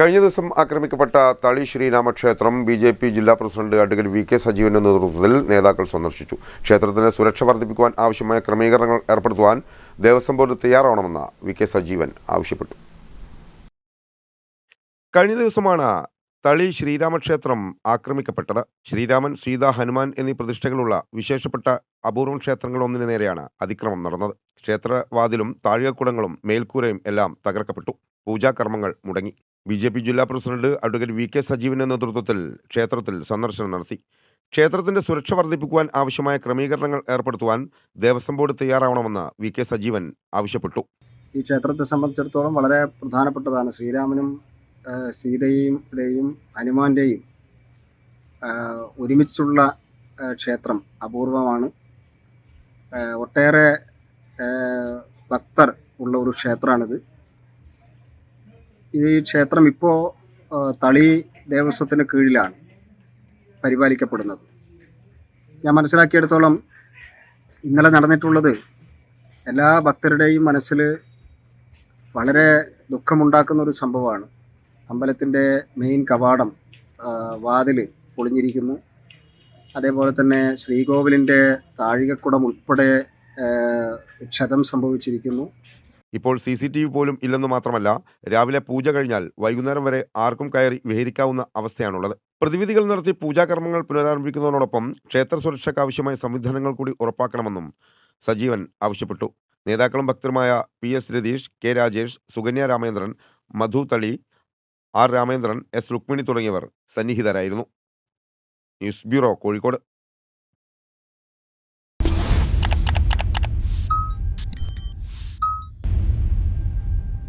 കഴിഞ്ഞ ദിവസം ആക്രമിക്കപ്പെട്ട തളി ശ്രീരാമക്ഷേത്രം ബി ജെ പി ജില്ലാ പ്രസിഡന്റ് അഡ്വക്കേറ്റ് വി കെ സജീവന്റെ നേതൃത്വത്തിൽ നേതാക്കൾ സന്ദർശിച്ചു. ക്ഷേത്രത്തിന്റെ സുരക്ഷ വർദ്ധിപ്പിക്കുവാൻ ആവശ്യമായ ക്രമീകരണങ്ങൾ ഏർപ്പെടുത്തുവാൻ ദേവസ്വം ബോർഡ് തയ്യാറാവണമെന്ന് വി കെ സജീവൻ ആവശ്യപ്പെട്ടു. കഴിഞ്ഞ ദിവസമാണ് തളി ശ്രീരാമക്ഷേത്രം ആക്രമിക്കപ്പെട്ടത്. ശ്രീരാമൻ സീത ഹനുമാൻ എന്നീ പ്രതിഷ്ഠകളുള്ള വിശേഷപ്പെട്ട അപൂർവം ക്ഷേത്രങ്ങളൊന്നിനു നേരെയാണ് അതിക്രമം നടന്നത്. ക്ഷേത്രവാതിലും താഴികക്കുടങ്ങളും മേൽക്കൂരയും എല്ലാം തകർക്കപ്പെട്ടു. പൂജാകർമ്മങ്ങൾ മുടങ്ങി. ബി ജെ പി ജില്ലാ പ്രസിഡന്റ് അഡ്വക്കേറ്റ് വി കെ സജീവിന്റെ നേതൃത്വത്തിൽ ക്ഷേത്രത്തിൽ സന്ദർശനം നടത്തി. ക്ഷേത്രത്തിന്റെ സുരക്ഷ വർദ്ധിപ്പിക്കുവാൻ ആവശ്യമായ ക്രമീകരണങ്ങൾ ഏർപ്പെടുത്തുവാൻ ദേവസ്വം ബോർഡ് തയ്യാറാവണമെന്ന് വി കെ സജീവൻ ആവശ്യപ്പെട്ടു. ഈ ക്ഷേത്രത്തെ സംബന്ധിച്ചിടത്തോളം വളരെ പ്രധാനപ്പെട്ടതാണ്. ശ്രീരാമനും സീതയും സീതയുടെയും ഹനുമാന്റെയും ഒരുമിച്ചുള്ള ക്ഷേത്രം അപൂർവമാണ്. ഒട്ടേറെ ഭക്തർ ഉള്ള ഒരു ക്ഷേത്രമാണിത്. ഈ ക്ഷേത്രം ഇപ്പോൾ തളി ദേവസ്വത്തിന് കീഴിലാണ് പരിപാലിക്കപ്പെടുന്നത്. ഞാൻ മനസ്സിലാക്കിയെടുത്തോളം ഇന്നലെ നടന്നിട്ടുള്ളത് എല്ലാ ഭക്തരുടെയും മനസ്സിൽ വളരെ ദുഃഖമുണ്ടാക്കുന്ന ഒരു സംഭവമാണ്. അമ്പലത്തിന്റെ മെയിൻ കവാടം വാതിൽ പൊളിഞ്ഞിരിക്കുന്നു. അതേപോലെ തന്നെ ശ്രീകോവിലിന്റെ താഴികക്കുടം ഉൾപ്പെടെ ക്ഷതം സംഭവിച്ചിരിക്കുന്നു. ഇപ്പോൾ സി സി ടി വി പോലും ഇല്ലെന്ന് മാത്രമല്ല രാവിലെ പൂജ കഴിഞ്ഞാൽ വൈകുന്നേരം വരെ ആർക്കും കയറി വിഹരിക്കാവുന്ന അവസ്ഥയാണുള്ളത്. പ്രതിവിധികൾ നടത്തി പൂജാകർമ്മങ്ങൾ പുനരാരംഭിക്കുന്നതിനോടൊപ്പം ക്ഷേത്ര സുരക്ഷയ്ക്ക് ആവശ്യമായ സംവിധാനങ്ങൾ കൂടി ഉറപ്പാക്കണമെന്നും സജീവൻ ആവശ്യപ്പെട്ടു. നേതാക്കളും ഭക്തരുമായ P S Ratheesh K Rajesh Sukanya Ramendran Madhu Thali R Ramendran S Rukmini തുടങ്ങിയവർ സന്നിഹിതരായിരുന്നു. News bureau Kozhikode.